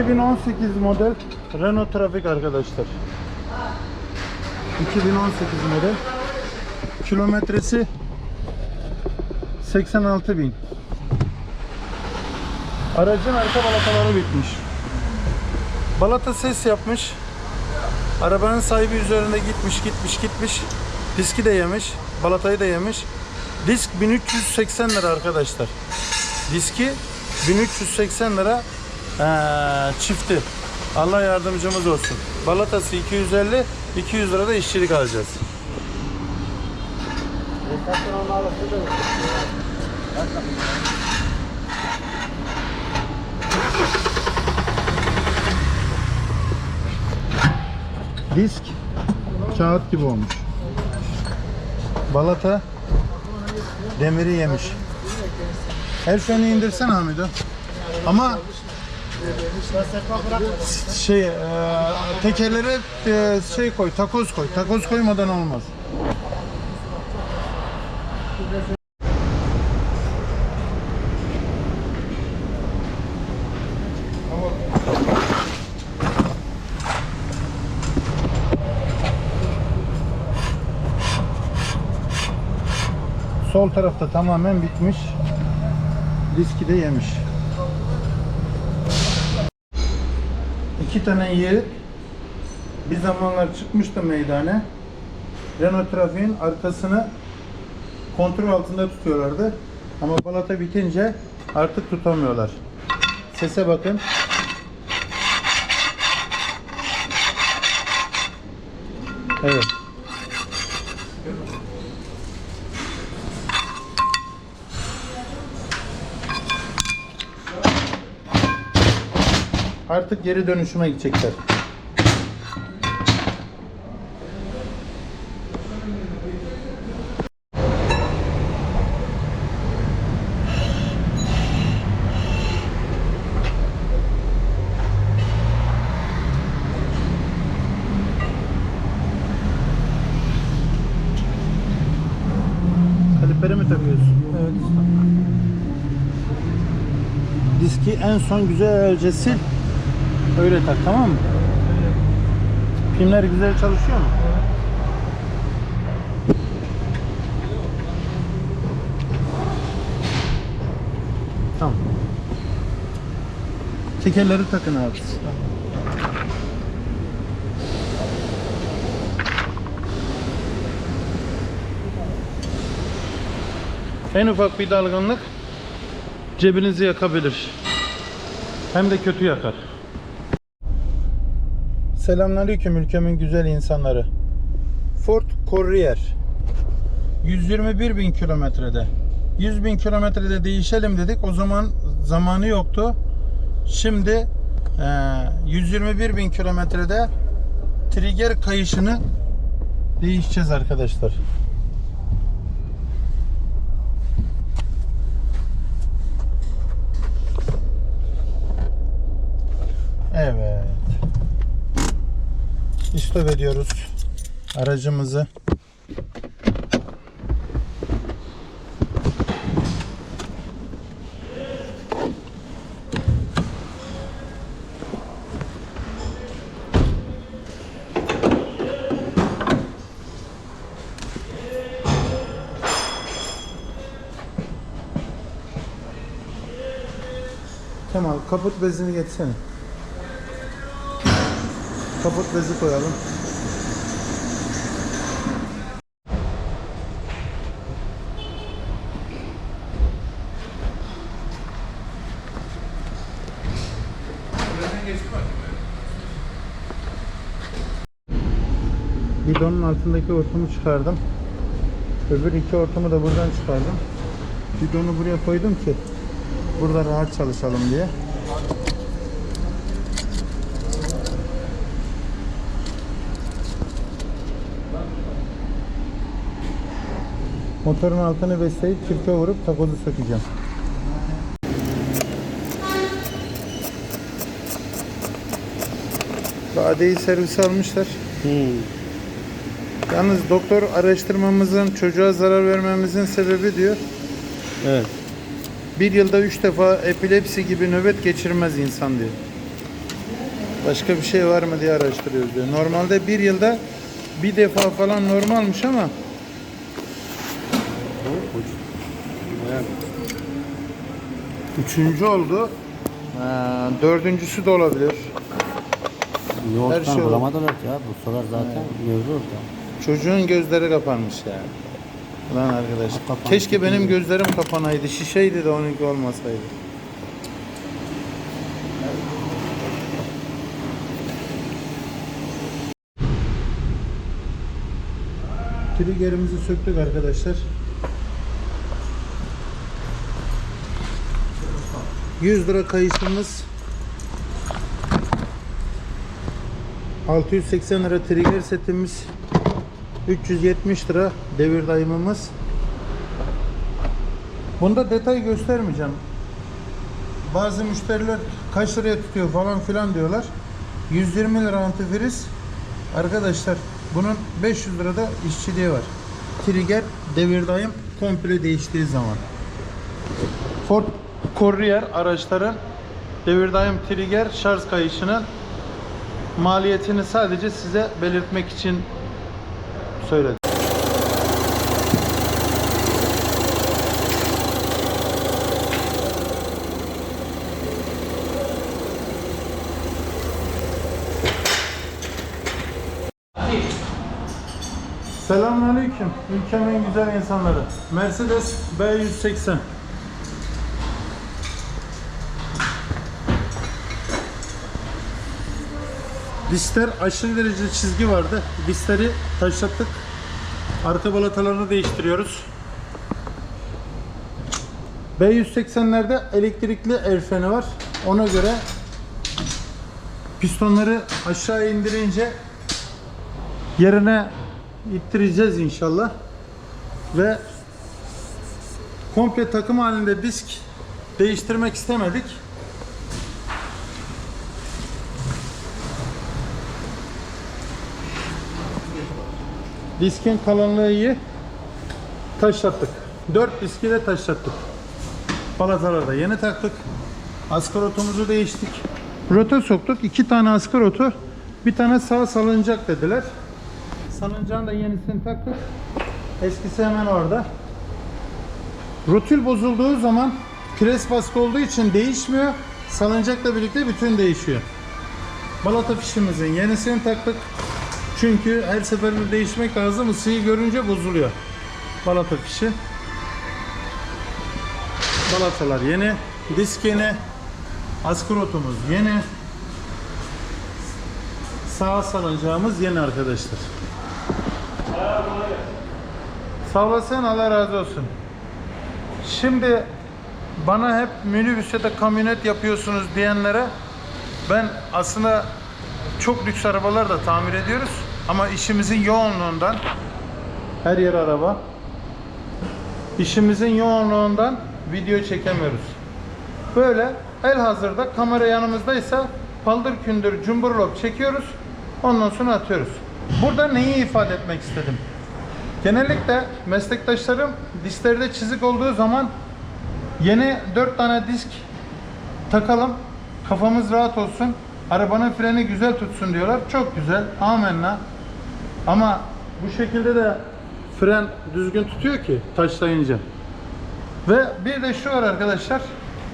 2018 model Renault Traffic arkadaşlar. 2018 model. Kilometresi 86 bin. Aracın arka balataları bitmiş. Balata ses yapmış. Arabanın sahibi üzerinde gitmiş gitmiş gitmiş. Diski de yemiş. Balatayı da yemiş. Disk 1380 lira arkadaşlar. Diski 1380 lira eee, çifti. Allah yardımcımız olsun. Balatası 250, 200 lira da işçilik alacağız. Disk kağıt gibi olmuş. Balata demiri yemiş. Her freni indirsen Hamido. Ama şey e, tekerlere e, şey koy, takoz koy. Takoz koymadan olmaz. Sol tarafta tamamen bitmiş. Diski de yemiş. İki tane yeri bir zamanlar çıkmıştı meydane. Renault Trafik'in arkasını kontrol altında tutuyorlardı. Ama balata bitince artık tutamıyorlar. Sese bakın. Evet. Artık geri dönüşüme gidecekler. Kaliperi mi takıyorsun? Evet. Diski en son güzelce sil. Öyle tak tamam mı? Filmler güzel çalışıyor mu? Tamam. Tekerleri takın abi. En ufak bir dalgınlık cebinizi yakabilir. Hem de kötü yakar. Selamünaleyküm ülkemin güzel insanları. Ford Courier. 121 bin kilometrede. 100 bin kilometrede değişelim dedik. O zaman zamanı yoktu. Şimdi eee, 121 bin kilometrede trigger kayışını değişeceğiz arkadaşlar Evet. İstop ediyoruz aracımızı. Kemal kaput bezini getirsene. Kaput bezi koyalım. Bidonun altındaki hortumu çıkardım. Öbür iki hortumu da buradan çıkardım. Bidonu buraya koydum ki burada rahat çalışalım diye. Motorun altını besleyip çifte vurup takozu sökeceğim. Badeyi servise almışlar. Yalnız doktor araştırmamızın çocuğa zarar vermemizin sebebi diyor. Evet. Bir yılda üç defa epilepsi gibi nöbet geçirmez insan diyor. Başka bir şey var mı diye araştırıyoruz diyor. Normalde bir yılda bir defa falan normalmiş ama üçüncü oldu. Ha, dördüncüsü de olabilir. Yoğurttan Her şey bulamadılar ya. Bu solar zaten mevzu orada. Çocuğun gözleri kapanmış yani. Lan arkadaş. Kapandı. Keşke benim gözlerim kapanaydı. Şişeydi de onunki olmasaydı. Triggerimizi söktük arkadaşlar. 100 lira kayışımız. 680 lira trigger setimiz. 370 lira devir dayımımız. Bunda detay göstermeyeceğim. Bazı müşteriler kaç liraya tutuyor falan filan diyorlar. 120 lira antifriz. Arkadaşlar bunun 500 lirada işçiliği var. Trigger devir dayım komple değiştiği zaman. Ford Courier araçların devir daim trigger şarj kayışının maliyetini sadece size belirtmek için söyledim. Selamünaleyküm. Ülkemin güzel insanları. Mercedes B180. Diskler aşırı derece çizgi vardı. Diskleri taşlattık. Arka balatalarını değiştiriyoruz. B180'lerde elektrikli el freni var. Ona göre pistonları aşağı indirince yerine ittireceğiz inşallah. Ve komple takım halinde disk değiştirmek istemedik. Diskin kalınlığı iyi. Taşlattık. 4 diski de taşlattık. Balataları da yeni taktık. Askarotumuzu değiştik. Rota soktuk. 2 tane askarotu. Bir tane sağ salıncak dediler. Salıncağın da yenisini taktık. Eskisi hemen orada. Rotül bozulduğu zaman pres baskı olduğu için değişmiyor. Salıncakla birlikte bütün değişiyor. Balata fişimizin yenisini taktık. Çünkü her seferinde değişmek lazım. Isıyı görünce bozuluyor. Balata fişi. Balatalar yeni. Disk yeni. Askrotumuz yeni. Sağ salıncağımız yeni arkadaşlar. Sağ olasın Allah razı olsun. Şimdi bana hep minibüs ya da kamyonet yapıyorsunuz diyenlere ben aslında çok lüks arabalar da tamir ediyoruz ama işimizin yoğunluğundan her yer araba işimizin yoğunluğundan video çekemiyoruz. Böyle el hazırda kamera yanımızdaysa paldır kündür cumburlop çekiyoruz ondan sonra atıyoruz. Burada neyi ifade etmek istedim? Genellikle meslektaşlarım disklerde çizik olduğu zaman yeni 4 tane disk takalım kafamız rahat olsun arabanın freni güzel tutsun diyorlar çok güzel amenna ama bu şekilde de fren düzgün tutuyor ki taşlayınca ve bir de şu var arkadaşlar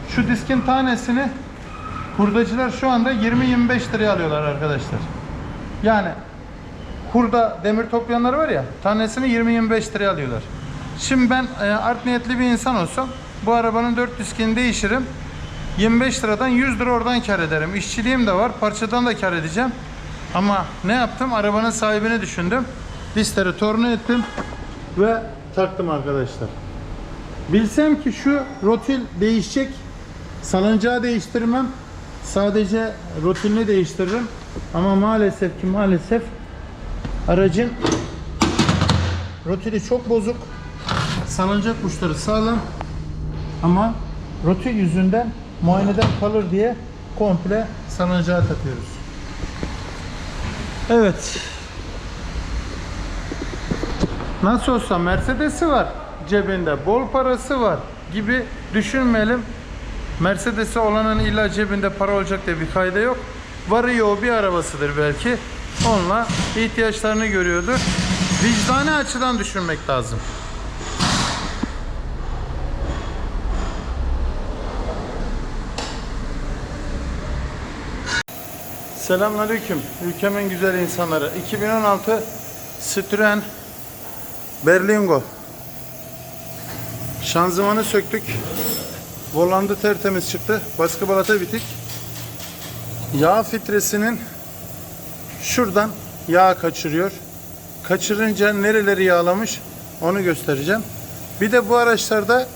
şu diskin tanesini hurdacılar şu anda 20-25 liraya alıyorlar arkadaşlar yani hurda demir toplayanlar var ya tanesini 20-25 liraya alıyorlar. Şimdi ben e, art niyetli bir insan olsam bu arabanın 4 diskini değişirim. 25 liradan 100 lira oradan kar ederim. İşçiliğim de var. Parçadan da kar edeceğim. Ama ne yaptım? Arabanın sahibini düşündüm. Diskleri torna ettim ve taktım arkadaşlar. Bilsem ki şu rotil değişecek. Salıncağı değiştirmem. Sadece rotilini değiştiririm. Ama maalesef ki maalesef aracın rotili çok bozuk. Salıncak uçları sağlam. Ama rotil yüzünden muayeneden kalır diye komple salıncağı takıyoruz. Evet. Nasıl olsa Mercedes'i var cebinde, bol parası var gibi düşünmeyelim. Mercedes'i olanın illa cebinde para olacak diye bir kayda yok. Varı yoğu bir arabasıdır belki. Onunla ihtiyaçlarını görüyordur. Vicdani açıdan düşünmek lazım. Selamünaleyküm. Ülkemin güzel insanları. 2016 Citroen Berlingo. Şanzımanı söktük. Volandı tertemiz çıktı. Baskı balata bitik. Yağ filtresinin şuradan yağ kaçırıyor. Kaçırınca nereleri yağlamış onu göstereceğim. Bir de bu araçlarda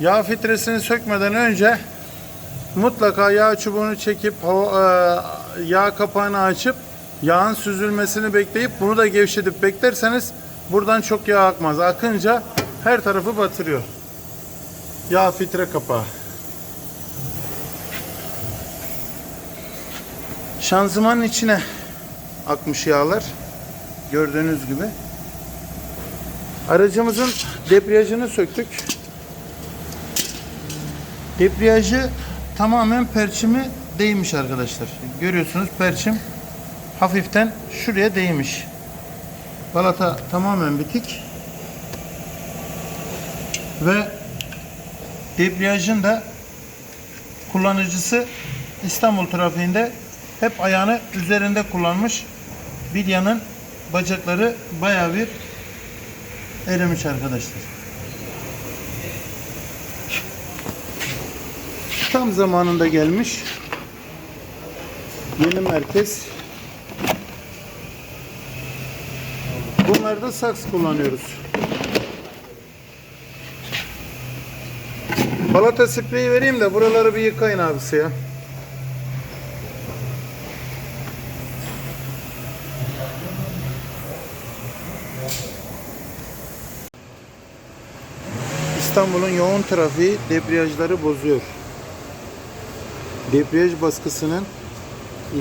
yağ filtresini sökmeden önce mutlaka yağ çubuğunu çekip hava, e, yağ kapağını açıp yağın süzülmesini bekleyip bunu da gevşetip beklerseniz buradan çok yağ akmaz. Akınca her tarafı batırıyor. Yağ filtre kapağı. Şanzımanın içine akmış yağlar. Gördüğünüz gibi. Aracımızın debriyajını söktük. Debriyajı tamamen perçimi değmiş arkadaşlar. Görüyorsunuz perçim hafiften şuraya değmiş. Balata tamamen bitik. Ve debriyajın da kullanıcısı İstanbul trafiğinde hep ayağını üzerinde kullanmış. Bilyanın bacakları bayağı bir erimiş arkadaşlar. Tam zamanında gelmiş. Yeni merkez. Bunlarda saks kullanıyoruz. Balata spreyi vereyim de buraları bir yıkayın abisi ya. İstanbul'un yoğun trafiği debriyajları bozuyor. Debriyaj baskısının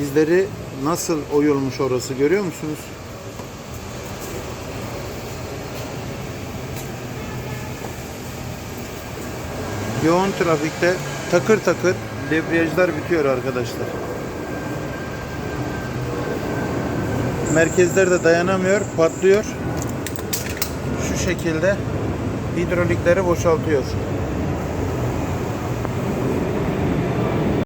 izleri nasıl oyulmuş orası görüyor musunuz? Yoğun trafikte takır takır debriyajlar bitiyor arkadaşlar. Merkezler de dayanamıyor, patlıyor. Şu şekilde hidrolikleri boşaltıyor.